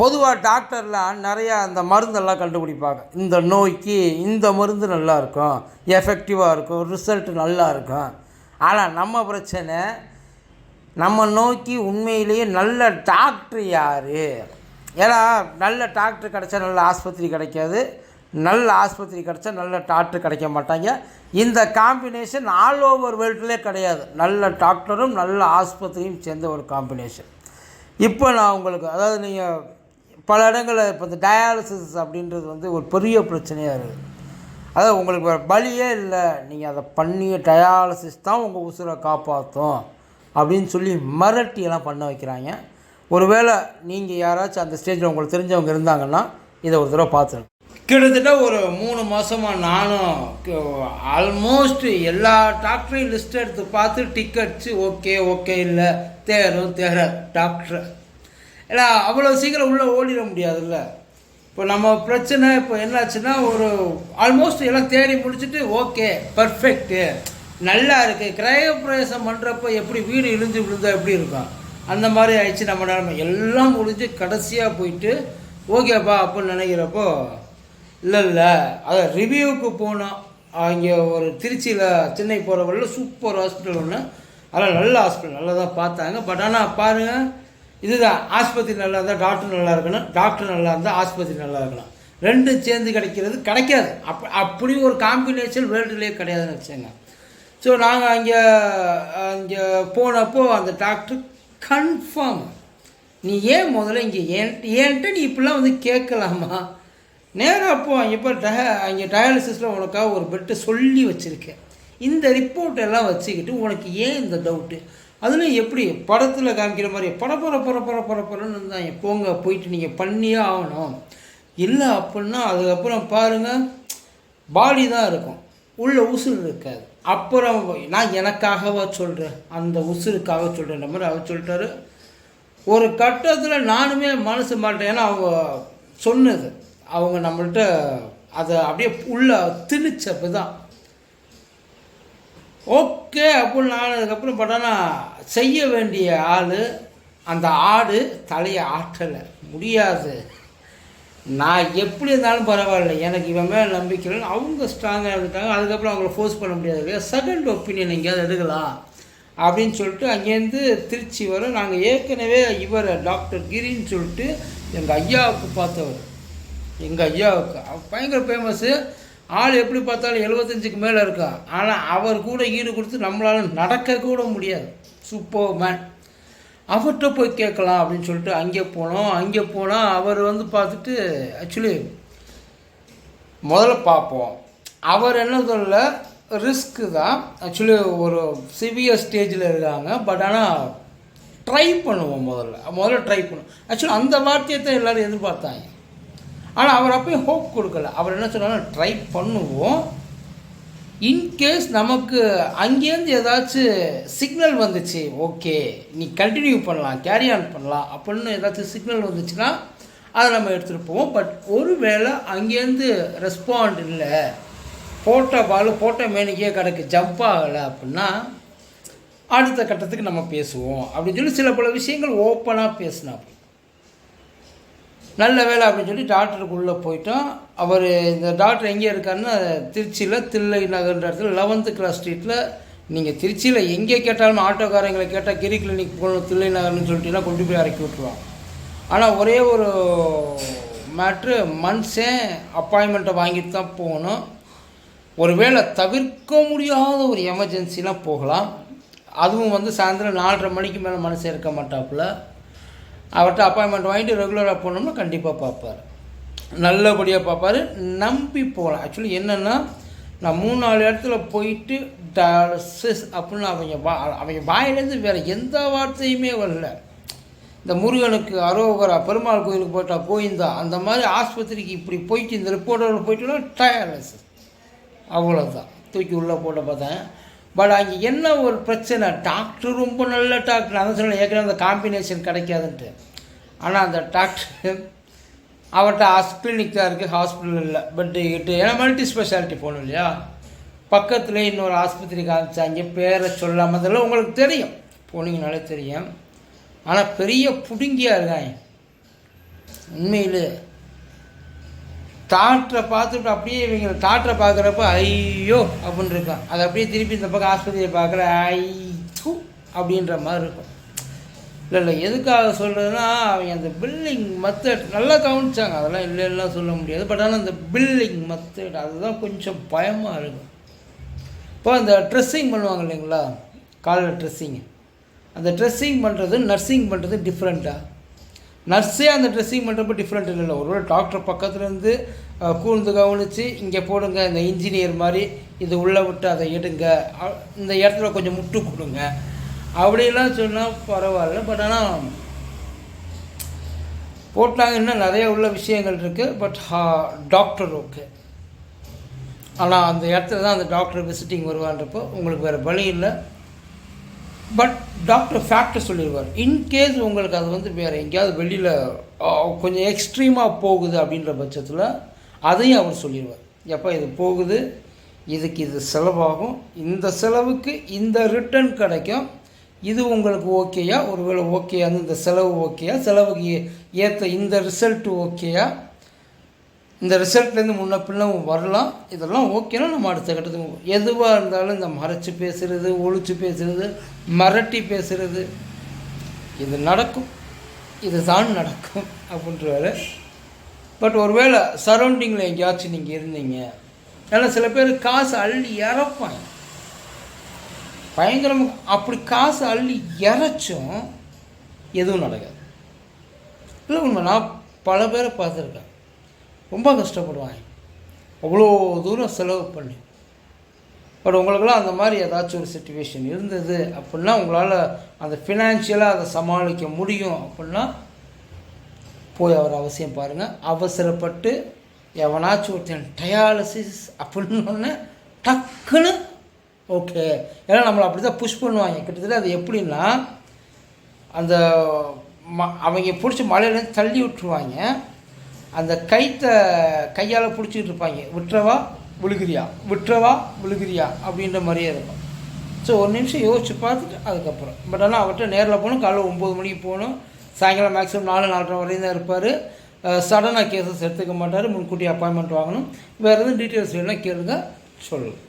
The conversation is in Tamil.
பொதுவாக டாக்டர்லாம் நிறையா அந்த மருந்தெல்லாம் கண்டுபிடிப்பாங்க. இந்த நோய்க்கு இந்த மருந்து நல்லா இருக்கும் எஃபெக்டிவாக இருக்கும் ரிசல்ட் நல்லா இருக்கும். ஆனால் நம்ம பிரச்சனை நம்ம நோக்கி உண்மையிலேயே நல்ல டாக்டர் யார்? ஏன்னா நல்ல டாக்டர் கிடைச்சா நல்ல ஆஸ்பத்திரி கிடைக்காது. நல்ல ஆஸ்பத்திரி கிடைச்சா நல்ல டாக்டர் கிடைக்க மாட்டாங்க. இந்த காம்பினேஷன் ஆல் ஓவர் வேர்ல்டுலே கிடையாது. நல்ல டாக்டரும் நல்ல ஆஸ்பத்திரியும் சேர்ந்த ஒரு காம்பினேஷன் இப்போ நான் உங்களுக்கு அதாவது நீங்கள் பல இடங்களில் இப்போ இந்த டயாலிசிஸ் அப்படின்றது வந்து ஒரு பெரிய பிரச்சனையாக இருக்குது. அதாவது உங்களுக்கு வேறு வழியே இல்லை. நீங்கள் அதை பண்ணி டயாலிசிஸ் தான் உங்கள் உசுரை காப்பாற்றும் அப்படின்னு சொல்லி மிரட்டியெல்லாம் பண்ண வைக்கிறாங்க. ஒருவேளை நீங்கள் யாராச்சும் அந்த ஸ்டேஜில் உங்களுக்கு தெரிஞ்சவங்க இருந்தாங்கன்னா இதை ஒரு தடவை பார்த்துருங்க. கிட்டத்தட்ட ஒரு மூணு மாதமாக நானும் ஆல்மோஸ்ட் எல்லா டாக்டரையும் லிஸ்ட் எடுத்து பார்த்து டிக்கெட்ஸு ஓகே ஓகே இல்லை தேரும் தேர டாக்டர் ஏன்னா அவ்வளோ சீக்கிரம் உள்ளே ஓடிட முடியாதுல்ல. இப்போ நம்ம பிரச்சனை இப்போ என்னாச்சுன்னா ஒரு ஆல்மோஸ்ட் எல்லாம் தேடி முடிச்சுட்டு ஓகே பர்ஃபெக்ட்டு நல்லா இருக்குது கிரயப்பிரவேசம் பண்ணுறப்போ எப்படி வீடு இழிஞ்சு விழுந்தா எப்படி இருக்கும்? அந்த மாதிரி ஆயிடுச்சு நம்ம நிலைமை. எல்லாம் முடிஞ்சு கடைசியாக போயிட்டு ஓகேப்பா அப்படின்னு நினைக்கிறப்போ இல்லை இல்லை. அதை ரிவ்யூவுக்கு போனோம். அங்கே ஒரு திருச்சியில் சென்னை போகிற வழியில் சூப்பர் ஹாஸ்பிட்டல் ஒன்று அதெல்லாம் நல்ல ஹாஸ்பிட்டல் நல்லா தான் பார்த்தாங்க. பட் ஆனால் பாருங்கள் இதுதான். ஆஸ்பத்திரி நல்லா இருந்தால் டாக்டர் நல்லா இருக்கணும். டாக்டர் நல்லா இருந்தால் ஆஸ்பத்திரி நல்லா இருக்கணும். ரெண்டும் சேர்ந்து கிடைக்கிறது கிடைக்காது. அப் அப்படி ஒரு காம்பினேஷன் வேர்ல்டுலேயே கிடையாதுன்னு வச்சுங்க ஸோ நாங்கள் அங்கே அங்கே போனப்போ அந்த டாக்டர் கன்ஃபார்ம் நீ ஏன் முதல்ல இங்கே ஏன் ஏன்ட்டு நீ இப்படிலாம் வந்து கேட்கலாமா? நேராக போ அங்கே இப்போ டய அங்கே டயாலிசிஸில் உனக்காக ஒரு பெட்டை சொல்லி வச்சுருக்கேன். இந்த ரிப்போர்ட் எல்லாம் வச்சுக்கிட்டு உனக்கு ஏன் இந்த டவுட்டு அதுலேயும் எப்படி? படத்தில் காமிக்கிற மாதிரி பட பட பட பட இருந்தாங்க போங்க போயிட்டு நீங்கள் பண்ணியே ஆகணும். இல்லை அப்படின்னா அதுக்கப்புறம் பாருங்கள் பாடி தான் இருக்கும். உள்ள உசுறு இருக்காது. அப்புறம் நான் எனக்காகவா சொல்கிறேன் அந்த உசுருக்காக சொல்கிறேன்ற மாதிரி அவர் சொல்லிட்டாரு. ஒரு கட்டத்தில் நானுமே மனசு மாட்டேன். ஏன்னா அவங்க சொன்னது. அவங்க நம்மள்கிட்ட அதை அப்படியே உள்ள திணிச்சப்பு தான் ஓகே அப்படின்னு நான் அதுக்கப்புறம் பார்த்தோன்னா செய்ய வேண்டிய ஆள் அந்த ஆடு தலையை ஆற்றலை. முடியாது. நான் எப்படி இருந்தாலும் பரவாயில்ல. எனக்கு இவன் மேலே நம்பிக்கை அவங்க ஸ்ட்ராங்காக இருக்காங்க அதுக்கப்புறம் அவங்கள ஃபோர்ஸ் பண்ண முடியாது இல்லையா? செகண்ட் ஒப்பீனியன் எங்கேயாவது எடுக்கலாம் அப்படின்னு சொல்லிட்டு அங்கேருந்து திருச்சி வர நாங்கள் ஏற்கனவே இவர் டாக்டர் கிரின்னு சொல்லிட்டு எங்கள் ஐயாவுக்கு பார்த்தவர். எங்கள் ஐயாவுக்கு. பயங்கர ஃபேமஸ்ஸு ஆள் எப்படி பார்த்தாலும் எழுபத்தஞ்சுக்கு மேலே இருக்கா. ஆனால் அவர் கூட ஈடு கொடுத்து நம்மளால் நடக்க கூட முடியாது. சூப்பர் மேன் அவர்கிட்ட போய் கேட்கலாம் அப்படின்னு சொல்லிட்டு அங்கே போனோம். அங்கே போனால் அவர் வந்து பார்த்துட்டு ஆக்சுவலி முதல்ல பார்ப்போம். அவர் என்ன சொல்ல ரிஸ்க்கு தான். ஆக்சுவலி ஒரு சிவியர் ஸ்டேஜில் இருக்காங்க. பட் ஆனால் ட்ரை பண்ணுவோம் முதல்ல. முதல்ல ட்ரை பண்ணுவோம். ஆக்சுவலி அந்த வார்த்தையை தான் எல்லோரும் எதிர்பார்த்தாங்க. ஆனால் அவர் அப்பயும் ஹோப் கொடுக்கல. அவர் என்ன சொன்னாலும் ட்ரை பண்ணுவோம். இன்கேஸ் நமக்கு அங்கேருந்து ஏதாச்சும் சிக்னல் வந்துச்சு ஓகே நீ கண்டினியூ பண்ணலாம் கேரி ஆன் பண்ணலாம் அப்படின்னு ஏதாச்சும் சிக்னல் வந்துச்சுன்னா அதை நம்ம எடுத்துகிட்டு போவோம். பட் ஒருவேளை அங்கேருந்து ரெஸ்பாண்ட் இல்லை போட்ட பால் போட்ட மேனிக்கே கிடக்கு ஜம்ப் ஆகலை அப்படின்னா அடுத்த கட்டத்துக்கு நம்ம பேசுவோம். அப்படின்னு சொல்லி சில பல விஷயங்கள் ஓப்பனாக பேசினா நல்ல வேலை அப்படின்னு சொல்லி டாக்டருக்குள்ளே போயிட்டோம். அவர் இந்த டாக்டர் எங்கே இருக்காருன்னா திருச்சியில் தில்லை நகர்ன்ற இடத்துல லெவன்த்து கிளாஸ் ஸ்ட்ரீட்டில் நீங்கள் திருச்சியில் எங்கே கேட்டாலும் ஆட்டோக்காரங்களை கேட்டால் கிரி கிளினிக் போகணும் தில்லை நகர்னு சொல்லிட்டுனா கொண்டு போய் இறக்கி விட்ருவான் ஆனால் ஒரே ஒரு மேட்ரு மனுஷன் அப்பாயின்மெண்ட்டை வாங்கிட்டு தான் போகணும். ஒருவேளை தவிர்க்க முடியாத ஒரு எமர்ஜென்சிலாம் போகலாம். அதுவும் வந்து சாயந்தரம் நாலரை மணிக்கு மேலே மனசு இருக்க மாட்டாப்புல. அவர்கிட்ட அப்பாயின்மெண்ட் வாங்கிட்டு ரெகுலராக போனோம்னா கண்டிப்பாக பார்ப்பார். நல்லபடியாக பார்ப்பார். நம்பி போகலாம். ஆக்சுவலி என்னென்னா நான் மூணு நாலு இடத்துல போயிட்டு டாலசிஸ் அப்படின்னு அவங்க வா அவங்க வாயிலேருந்து வேறு எந்த வார்த்தையுமே வரல. இந்த முருகனுக்கு அரோகரா பெருமாள் கோயிலுக்கு போயிட்டா கோயிந்தா அந்த மாதிரி ஆஸ்பத்திரிக்கு இப்படி போயிட்டு இந்த ரிப்போர்ட்டோட போயிட்டோன்னா டயாலிசிஸ் அவ்வளோதான் தூக்கி உள்ளே போட்ட பார்த்தேன். பட் அங்கே என்ன ஒரு பிரச்சனை? டாக்டர் ரொம்ப நல்ல டாக்டர் அதான் சொன்னேன் ஏற்கனவே அந்த காம்பினேஷன் கிடைக்காதுன்ட்டு. ஆனால் அந்த டாக்டர் அவர்கிட்ட ஹாஸ் கிளினிக் தான் இருக்குது ஹாஸ்பிட்டல் இல்லை. பட் இட்டு ஏன்னா மல்டி ஸ்பெஷாலிட்டி போகணும் இல்லையா? பக்கத்தில் இன்னொரு ஆஸ்பத்திரி காமிச்சாங்க. பேரை சொல்லாமல் அதெல்லாம் உங்களுக்கு தெரியும். போனீங்கனாலே தெரியும். ஆனால் பெரிய பிடுங்கியாக இருக்காங்க. உண்மையிலே. டாக்டரை பார்த்துட்டு அப்படியே இவங்க டாக்டரை பார்க்குறப்ப ஐயோ அப்படின்னு இருக்கும் அதை அப்படியே திருப்பி இந்த பக்கம் ஆஸ்பத்திரியை பார்க்குற ஐ அப்படின்ற மாதிரி இருக்கும். இல்லை இல்லை எதுக்காக சொல்கிறதுனா அவங்க அந்த பில்லிங் மெத்தட் நல்லா கவனிச்சாங்க. அதெல்லாம் இல்லை எல்லாம் சொல்ல முடியாது. பட் ஆனால் அந்த பில்லிங் மெத்தட் அதுதான் கொஞ்சம் பயமாக இருக்கும். இப்போ அந்த ட்ரெஸ்ஸிங் பண்ணுவாங்க இல்லைங்களா? காலில் ட்ரெஸ்ஸிங் அந்த ட்ரெஸ்ஸிங் பண்ணுறது நர்சிங் பண்ணுறது டிஃப்ரெண்ட்டாக நர்ஸே அந்த ட்ரெஸ்ஸிங் பண்ணுறப்ப டிஃப்ரெண்ட் இல்லை ஒரு டாக்டர் பக்கத்துலேருந்து கூர்ந்து கவனித்து இங்கே போடுங்க இந்த இன்ஜினியர் மாதிரி இது உள்ளே விட்டு அதை எடுங்க. இந்த இடத்துல கொஞ்சம் முட்டு கொடுங்க. அப்படிலாம் சொன்னால் பரவாயில்ல. பட் ஆனால் போட்டாங்க இன்னும் நிறைய உள்ள விஷயங்கள் இருக்குது பட் டாக்டர் ஓகே ஆனால் அந்த இடத்துல தான் அந்த டாக்டர் விசிட்டிங் வருவான்றப்போ உங்களுக்கு வேறு வழி இல்லை. பட் டாக்டர் ஃபேக்டர் சொல்லிடுவார் இன்கேஸ் உங்களுக்கு அது வந்து வேறு எங்கேயாவது வெளியில் கொஞ்சம் எக்ஸ்ட்ரீமாக போகுது அப்படின்ற பட்சத்தில் அதையும் அவர் சொல்லிடுவார் எப்போ இது போகுது இதுக்கு இது செலவாகும். இந்த செலவுக்கு இந்த ரிட்டர்ன் கிடைக்கும். இது உங்களுக்கு ஓகேயா ஒருவேளை ஓகேயா இந்த செலவு ஓகேயா செலவுக்கு ஏற்ற இந்த ரிசல்ட்டு ஓகேயா இந்த ரிசல்ட்லேருந்து முன்ன பின்ன வரலாம். இதெல்லாம் ஓகேனா நம்ம அடுத்த கட்டத்துக்கு எதுவாக இருந்தாலும் இந்த மறைச்சி பேசுகிறது ஒழிச்சு பேசுகிறது மிரட்டி பேசுகிறது இது நடக்கும். இதுதான் நடக்கும் அப்படின்றாரு பட் ஒருவேளை சரௌண்டிங்கில் எங்கேயாச்சும் நீங்கள் இருந்தீங்க. ஏன்னா சில பேர் காசு அள்ளி இறப்பாங்க. பயங்கரமாக அப்படி காசு அள்ளி இறச்சும் எதுவும் நடக்காது. இல்லை உண்மை நான் பல பேரை பார்த்துருக்கேன். ரொம்ப கஷ்டப்படுவாங்க. அவ்வளோ தூரம் செலவு பண்ணி. பட் உங்களுக்கெல்லாம் அந்த மாதிரி ஏதாச்சும் ஒரு சுச்சுவேஷன் இருந்தது அப்படின்னா உங்களால் அந்த ஃபினான்ஷியலாக அதை சமாளிக்க முடியும் அப்படின்னா போய் அவர் அவசியம் பாருங்கள் அவசரப்பட்டு எவனாச்சும் ஒருத்தன் டயாலிசிஸ் அப்படின்னு டக்குன்னு ஓகே ஏன்னா நம்மளை அப்படி தான் புஷ் பண்ணுவாங்க. கிட்டத்தட்ட அது எப்படின்னா அந்த ம அவங்க பிடிச்சி மலையிலேருந்து தள்ளி விட்டுருவாங்க. அந்த கைத்தை கையால் பிடிச்சிட்டு இருப்பாங்க. விட்டுறவா விழுகிறியா? விட்டுறவா விழுகிறியா? அப்படின்ற மாதிரியே இருக்கும். ஸோ ஒரு நிமிஷம் யோசிச்சு பார்த்துட்டு அதுக்கப்புறம். பட் ஆனால் அவர்கிட்ட நேரில் போகணும் காலைல ஒம்பது மணிக்கு போகணும். சாயங்காலம் மேக்ஸிமம் நாலு நாலரை வரையும் தான் இருப்பார். சடனாக கேசஸ் எடுத்துக்க மாட்டார். முன்கூட்டி அப்பாயின்மெண்ட் வாங்கணும். வேறு எதுவும் டீட்டெயில்ஸ் வேணால் கேளுங்க சொல்லலாம்